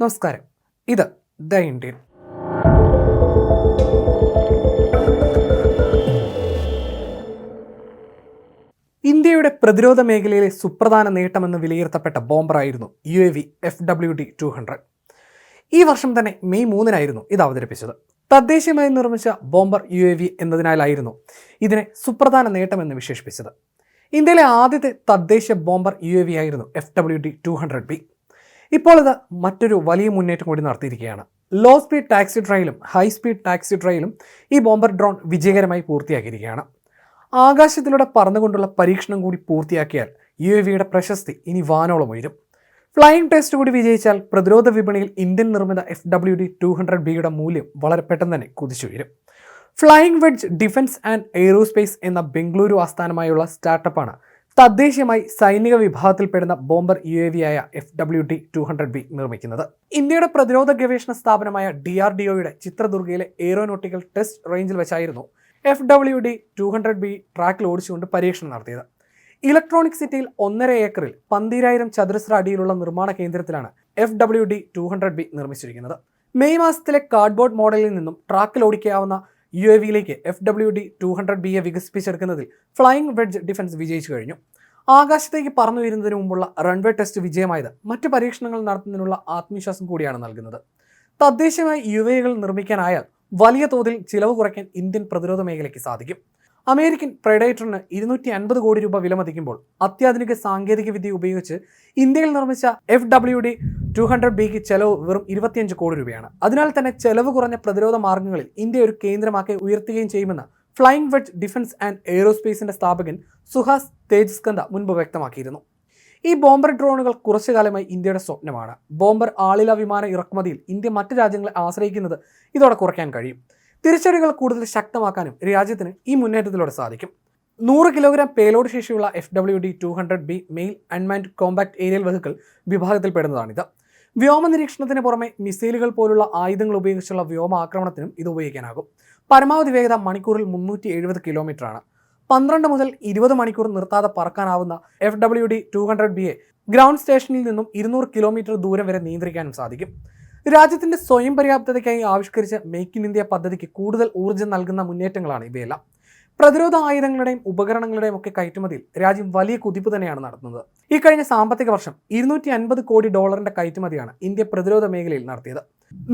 നമസ്കാരം. ഇത് the Indian. ഇന്ത്യയുടെ പ്രതിരോധ മേഖലയിലെ സുപ്രധാന നേട്ടമെന്ന് വിലയിരുത്തപ്പെട്ട ബോംബറായിരുന്നു U A V F W D two hundred. ഈ വർഷം തന്നെ മെയ് മൂന്നിനായിരുന്നു ഇത് അവതരിപ്പിച്ചത്. തദ്ദേശീയമായി നിർമ്മിച്ച ബോംബർ യു എ വി എന്നതിനാലായിരുന്നു ഇതിനെ സുപ്രധാന നേട്ടമെന്ന് വിശേഷിപ്പിച്ചത്. ഇന്ത്യയിലെ ആദ്യത്തെ തദ്ദേശീയ ബോംബർ യു എ വി ആയിരുന്നു F W D two hundred B. ഇപ്പോൾ ഇത് മറ്റൊരു വലിയ മുന്നേറ്റം കൂടി നടത്തിയിരിക്കുകയാണ്. ലോ സ്പീഡ് ടാക്സി ട്രയലും ഹൈ സ്പീഡ് ടാക്സി ട്രയലും ഈ ബോംബർ ഡ്രോൺ വിജയകരമായി പൂർത്തിയാക്കിയിരിക്കുകയാണ്. ആകാശത്തിലൂടെ പറന്നുകൊണ്ടുള്ള പരീക്ഷണം കൂടി പൂർത്തിയാക്കിയാൽ യു എ വിയുടെ പ്രശസ്തി ഇനി വാനോളം ഉയരും. ഫ്ലൈയിങ് ടെസ്റ്റ് കൂടി വിജയിച്ചാൽ പ്രതിരോധ വിപണിയിൽ ഇന്ത്യൻ നിർമ്മിത F W D two hundred ബിയുടെ മൂല്യം വളരെ പെട്ടെന്ന് തന്നെ കുതിച്ചുയരും flying wedge defence and aerospace എന്ന ബംഗളൂരു ആസ്ഥാനമായുള്ള സ്റ്റാർട്ടപ്പാണ് തദ്ദേശീയമായി സൈനിക വിഭാഗത്തിൽപ്പെടുന്ന ബോംബർ യു എ വി ആയ F W T two hundred B നിർമ്മിക്കുന്നത്. ഇന്ത്യയുടെ പ്രതിരോധ ഗവേഷണ സ്ഥാപനമായ ഡി ആർ ഡി ഒയുടെ ചിത്രദുർഗയിലെ എയ്റോനോട്ടിക്കൽ ടെസ്റ്റ് റേഞ്ചിൽ വെച്ചായിരുന്നു F W D two hundred B ട്രാക്കിൽ ഓടിച്ചുകൊണ്ട് പരീക്ഷണം നടത്തിയത്. ഇലക്ട്രോണിക് സിറ്റിയിൽ ഒന്നര ഏക്കറിൽ പന്തിരായിരം ചതുരശ്ര അടിയിലുള്ള നിർമ്മാണ കേന്ദ്രത്തിലാണ് F W D two hundred B നിർമ്മിച്ചിരിക്കുന്നത്. മെയ് മാസത്തിലെ കാർഡ്ബോർഡ് മോഡലിൽ നിന്നും ട്രാക്കിൽ ഓടിക്കാവുന്ന U A വിയിലേക്ക് F W D two hundred ബിയെ വികസിപ്പിച്ചെടുക്കുന്നതിൽ ഫ്ലൈയിങ് വെഡ്ജ് ഡിഫൻസ് വിജയിച്ചു കഴിഞ്ഞു. ആകാശത്തേക്ക് പറന്നു വരുന്നതിന് മുമ്പുള്ള റൺവേ ടെസ്റ്റ് വിജയമായത് മറ്റ് പരീക്ഷണങ്ങൾ നടത്തുന്നതിനുള്ള ആത്മവിശ്വാസം കൂടിയാണ് നൽകുന്നത്. തദ്ദേശീയമായി യു എകൾ നിർമ്മിക്കാനായാൽ വലിയ തോതിൽ ചിലവ് കുറയ്ക്കാൻ ഇന്ത്യൻ പ്രതിരോധ മേഖലയ്ക്ക് സാധിക്കും. അമേരിക്കൻ പ്രൈഡേറ്ററിന് ഇരുന്നൂറ്റി അൻപത് കോടി രൂപ വിലമതിക്കുമ്പോൾ അത്യാധുനിക സാങ്കേതിക വിദ്യ ഉപയോഗിച്ച് ഇന്ത്യയിൽ നിർമ്മിച്ച F W D two hundred ബിക്ക് ചെലവ് വെറും ഇരുപത്തിയഞ്ച് കോടി രൂപയാണ്. അതിനാൽ തന്നെ ചെലവ് കുറഞ്ഞ പ്രതിരോധ മാർഗങ്ങളിൽ ഇന്ത്യ ഒരു കേന്ദ്രമാക്കി ഉയർത്തുകയും ചെയ്യുമെന്ന് ഫ്ലൈയിങ് വെഡ് ഡിഫൻസ് ആൻഡ് എയ്റോസ്പേസിന്റെ സ്ഥാപകൻ സുഹാസ് തേജസ്കന്ത മുൻപ് വ്യക്തമാക്കിയിരുന്നു. ഈ ബോംബർ ഡ്രോണുകൾ കുറച്ചു കാലമായി ഇന്ത്യയുടെ സ്വപ്നമാണ്. ബോംബർ ആളില വിമാന ഇറക്കുമതിയിൽ ഇന്ത്യ മറ്റ് രാജ്യങ്ങളെ ആശ്രയിക്കുന്നത് ഇതോടെ കുറയ്ക്കാൻ കഴിയും. തിരിച്ചടികൾ കൂടുതൽ ശക്തമാക്കാനും രാജ്യത്തിന് ഈ മുന്നേറ്റത്തിലൂടെ സാധിക്കും. നൂറ് കിലോഗ്രാം പേലോഡ് ശേഷിയുള്ള F W D two hundred B male unmanned compact aerial vehicle വിഭാഗത്തിൽപ്പെടുന്നതാണിത്. വ്യോമ നിരീക്ഷണത്തിന് പുറമെ മിസൈലുകൾ പോലുള്ള ആയുധങ്ങൾ ഉപയോഗിച്ചുള്ള വ്യോമ ആക്രമണത്തിനും ഇത് ഉപയോഗിക്കാനാകും. പരമാവധി വേഗത മണിക്കൂറിൽ മുന്നൂറ്റി എഴുപത് കിലോമീറ്ററാണ്. പന്ത്രണ്ട് മുതൽ ഇരുപത് മണിക്കൂർ നിർത്താതെ പറക്കാനാവുന്ന F W D two hundred B a ground സ്റ്റേഷനിൽ നിന്നും ഇരുന്നൂറ് കിലോമീറ്റർ ദൂരം വരെ നിയന്ത്രിക്കാനും സാധിക്കും. രാജ്യത്തിന്റെ സ്വയം പര്യാപ്തതയ്ക്കായി ആവിഷ്കരിച്ച മേക്ക് ഇൻ ഇന്ത്യ പദ്ധതിക്ക് കൂടുതൽ ഊർജം നൽകുന്ന മുന്നേറ്റങ്ങളാണ് ഇവയെല്ലാം. പ്രതിരോധ ആയുധങ്ങളുടെയും ഉപകരണങ്ങളുടെയും ഒക്കെ കയറ്റുമതിയിൽ രാജ്യം വലിയ കുതിപ്പ് തന്നെയാണ് നടത്തുന്നത്. ഈ കഴിഞ്ഞ സാമ്പത്തിക വർഷം ഇരുന്നൂറ്റി അൻപത് കോടി ഡോളറിന്റെ കയറ്റുമതിയാണ് ഇന്ത്യ പ്രതിരോധ മേഖലയിൽ നടത്തിയത്.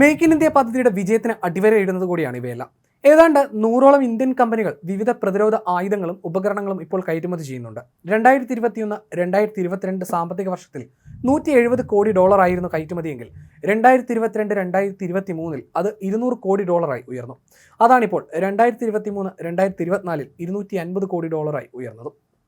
മേക്ക് ഇൻ ഇന്ത്യ പദ്ധതിയുടെ വിജയത്തിന് അടിവരയിടുന്നത് കൂടിയാണ് ഇവയെല്ലാം. ഏതാണ്ട് നൂറോളം ഇന്ത്യൻ കമ്പനികൾ വിവിധ പ്രതിരോധ ആയുധങ്ങളും ഉപകരണങ്ങളും ഇപ്പോൾ കയറ്റുമതി ചെയ്യുന്നുണ്ട്. രണ്ടായിരത്തി ഇരുപത്തിയൊന്ന് രണ്ടായിരത്തി ഇരുപത്തിരണ്ട് സാമ്പത്തിക വർഷത്തിൽ നൂറ്റി എഴുപത് കോടി ഡോളർ ആയിരുന്നു കയറ്റുമതിയെങ്കിൽ രണ്ടായിരത്തി ഇരുപത്തിരണ്ട് രണ്ടായിരത്തി ഇരുപത്തി മൂന്നിൽ അത് ഇരുന്നൂറ് കോടി ഡോളറായി ഉയർന്നു. അതാണിപ്പോൾ രണ്ടായിരത്തി ഇരുപത്തി മൂന്ന് രണ്ടായിരത്തി ഇരുപത്തിനാലിൽ ഇരുന്നൂറ്റി അൻപത് കോടി ഡോളറായി ഉയർന്നതും.